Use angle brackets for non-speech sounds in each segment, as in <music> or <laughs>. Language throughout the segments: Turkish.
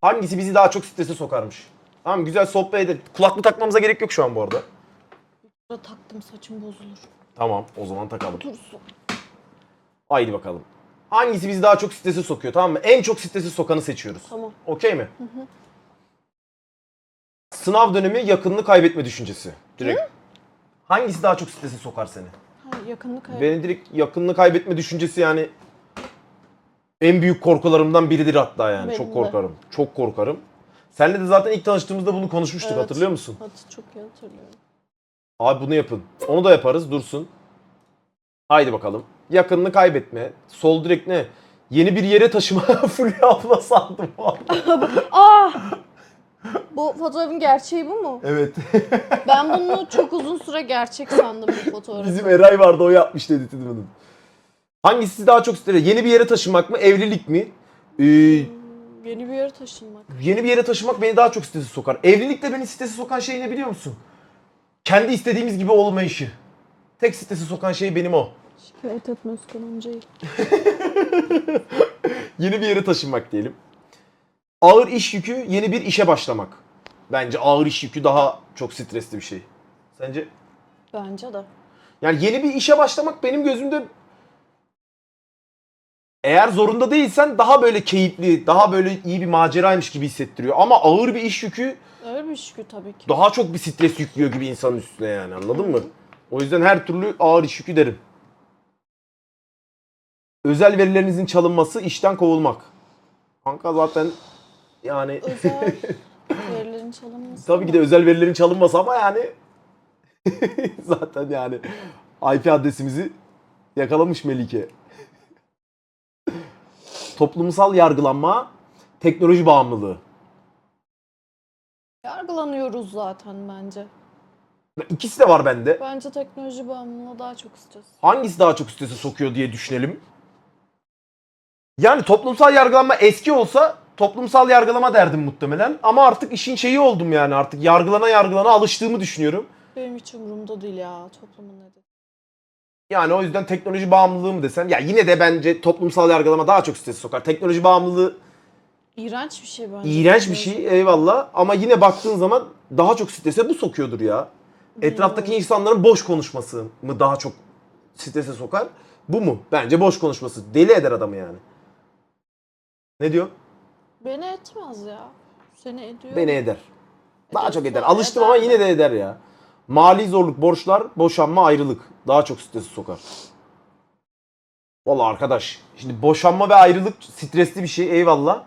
Hangisi bizi daha çok strese sokarmış? Tamam güzel sohbet edelim. Kulaklık takmamıza gerek yok şu an bu arada. Burada taktım saçım bozulur. Tamam o zaman takalım. Dursun. Haydi bakalım. Hangisi bizi daha çok strese sokuyor tamam mı? En çok strese sokanı seçiyoruz. Tamam. Okey mi? Sınav dönemi yakınını kaybetme düşüncesi. Direkt. Hangisi daha çok strese sokar seni? Ha, yakınlık kaybı. Beni direkt yakınını kaybetme düşüncesi yani en büyük korkularımdan biridir hatta yani. Benim çok de. korkarım. Çok korkarım. Seninle de zaten ilk tanıştığımızda bunu konuşmuştuk Evet. hatırlıyor musun? Hadi çok iyi hatırlıyorum. Abi bunu yapın. Onu da yaparız dursun. Haydi bakalım. Yakınını kaybetme. Sol direkt ne? Yeni bir yere taşıma. <laughs> Fulya abla sandım. Aa! <laughs> Bu fotoğrafın gerçeği bu mu? evet. Ben bunu çok uzun süre gerçek sandım bu <laughs> fotoğrafı. Bizim Eray vardı o yapmıştı editini bunun. Hangisi daha çok ister? Yeni bir yere taşınmak mı? Evlilik mi? Ee, Yeni bir yere taşınmak. yeni bir yere taşımak beni daha çok strese sokar. Evlilikte beni strese sokan şey ne biliyor musun? Kendi istediğimiz gibi olmayışı. Tek strese sokan şey benim o. Şikayet etme Özkan amcayı. <laughs> Yeni bir yere taşınmak diyelim. Ağır iş yükü yeni bir işe başlamak. Bence ağır iş yükü daha çok stresli bir şey. Sence? Bence de. Yani yeni bir işe başlamak benim gözümde eğer zorunda değilsen daha böyle keyifli, daha böyle iyi bir maceraymış gibi hissettiriyor. Ama ağır bir iş yükü Öyle bir şükür tabii ki. daha çok bir stres yüklüyor gibi insanın üstüne yani anladın mı? O yüzden her türlü ağır iş yükü derim. Özel verilerinizin çalınması, işten kovulmak. Kanka zaten yani Özel <laughs> verilerin çalınması. tabii ki de özel verilerin çalınması ama yani <laughs> zaten yani IP adresimizi yakalamış Melike. Toplumsal yargılanma, teknoloji bağımlılığı. Yargılanıyoruz zaten bence. İkisi de var bende. Bence teknoloji bağımlılığı daha çok stres. hangisi daha çok strese sokuyor diye düşünelim. Yani toplumsal yargılanma eski olsa toplumsal yargılama derdim muhtemelen. Ama artık işin şeyi oldum yani artık yargılana yargılana alıştığımı düşünüyorum. Benim hiç umurumda değil ya toplumun ne dediği. Yani o yüzden teknoloji bağımlılığı mı desem. Ya yine de bence toplumsal yargılama daha çok strese sokar. Teknoloji bağımlılığı İğrenç bir şey bence. iğrenç bir şey eyvallah. Ama yine baktığın zaman daha çok strese bu sokuyordur ya. Etraftaki insanların boş konuşması mı daha çok strese sokar? Bu mu? Bence boş konuşması. Deli eder adamı yani. Ne diyor? Beni etmez ya. Seni ediyor. Beni eder. Daha çok eder. Alıştım ama yine de eder ya. Mali zorluk, borçlar, boşanma, ayrılık. Daha çok stresi sokar. Valla arkadaş. Şimdi boşanma ve ayrılık stresli bir şey eyvallah.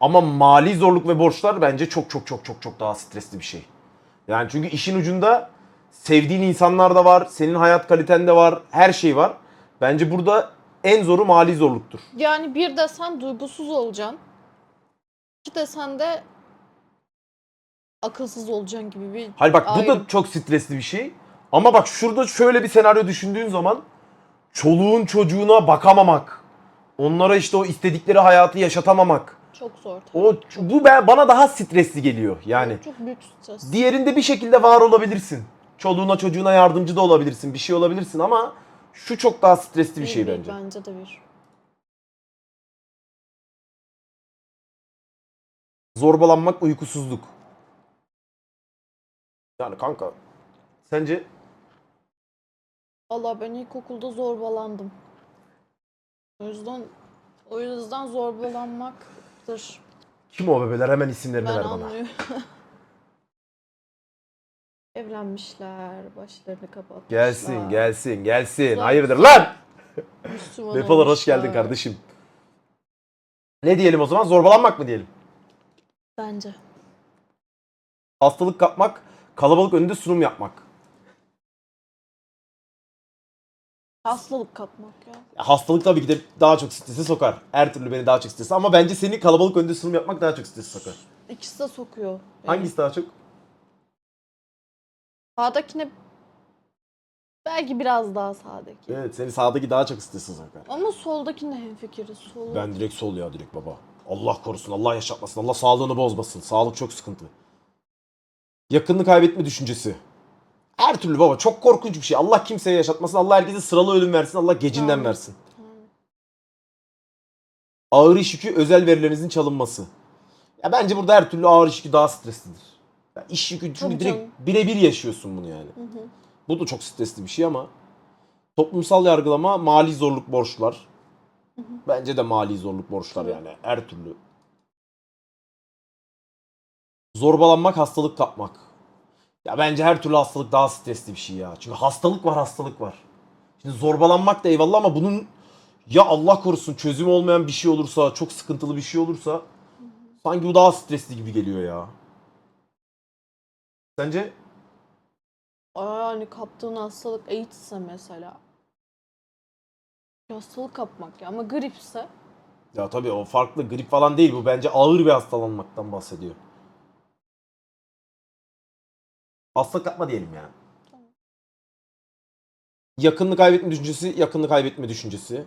Ama mali zorluk ve borçlar bence çok çok çok çok çok daha stresli bir şey. Yani çünkü işin ucunda sevdiğin insanlar da var, senin hayat kaliten de var, her şey var. Bence burada en zoru mali zorluktur. Yani bir desen duygusuz olacaksın. İki desen de akılsız olacaksın gibi bir Hayır bak bu ayrım. da çok stresli bir şey. Ama bak şurada şöyle bir senaryo düşündüğün zaman çoluğun çocuğuna bakamamak. Onlara işte o istedikleri hayatı yaşatamamak. çok zor. tabii. O bu ben, bana daha stresli geliyor yani. Çok büyük stres. Diğerinde bir şekilde var olabilirsin. Çoluğuna çocuğuna yardımcı da olabilirsin. Bir şey olabilirsin ama şu çok daha stresli bir şey bence. Bence de bir. Zorbalanmak, uykusuzluk. Yani kanka sence Valla ben ilkokulda zorbalandım. O yüzden o yüzden zorbalanmaktır. kim o bebeler hemen isimlerini Ben ver bana. anlıyorum. <laughs> Evlenmişler, başlarını kapatmışlar. Gelsin, gelsin, gelsin. Hayırdır lan? Müslüman Depolar hoş geldin olmuşlar. kardeşim. Ne diyelim o zaman? Zorbalanmak mı diyelim? Bence. Hastalık kapmak, kalabalık önünde sunum yapmak. Hastalık kapmak ya. Hastalık tabii ki de daha çok strese sokar. Her türlü beni daha çok strese ama bence seni kalabalık önünde sunum yapmak daha çok strese sokar. İkisi de sokuyor. beni. Hangisi daha çok? Sağdakine belki biraz daha sağdaki. Evet seni sağdaki daha çok strese sokar. Ama soldakine hemfikiriz. Sol. Ben direkt sol ya direkt baba. Allah korusun, Allah yaşatmasın, Allah sağlığını bozmasın. Sağlık çok sıkıntı. Yakınını kaybetme düşüncesi. Her türlü baba çok korkunç bir şey. Allah kimseye yaşatmasın. Allah herkese sıralı ölüm versin. Allah gecinden versin. Ağır iş yükü özel verilerinizin çalınması. Ya bence burada her türlü ağır iş yükü daha streslidir. Ya iş yükü çünkü Tabii direkt canım. birebir yaşıyorsun bunu yani. Hı hı. Bu da çok stresli bir şey ama toplumsal yargılama mali zorluk borçlar. Bence de mali zorluk borçlar yani her türlü. Zorbalanmak, hastalık kapmak. Ya bence her türlü hastalık daha stresli bir şey ya. Çünkü hastalık var, hastalık var. Şimdi zorbalanmak da eyvallah ama bunun ya Allah korusun çözümü olmayan bir şey olursa, çok sıkıntılı bir şey olursa sanki bu daha stresli gibi geliyor ya. Sence? Yani kaptığın hastalık AIDS'se mesela. Hastalık kapmak ya ama gripse Ya tabii o farklı grip falan değil bu bence ağır bir hastalanmaktan bahsediyor. Hasta kapma diyelim yani. Yakınlık kaybetme düşüncesi, yakınlık kaybetme düşüncesi.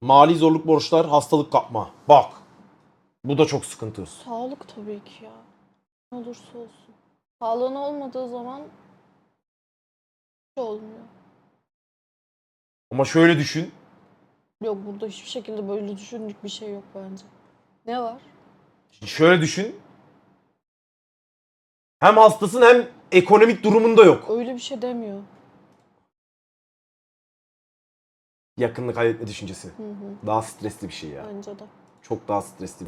Mali zorluk borçlar, hastalık kapma. Bak. Bu da çok sıkıntı. sağlık tabii ki ya. Ne olursa olsun. Sağlığın olmadığı zaman hiç olmuyor. Ama şöyle düşün. Yok burada hiçbir şekilde böyle düşündük bir şey yok bence. Ne var? Şöyle düşün. Hem hastasın hem ekonomik durumun da yok. Öyle bir şey demiyor. Yakınlık kaybetme düşüncesi. Hı hı. Daha stresli bir şey ya. Bence de. Çok daha stresli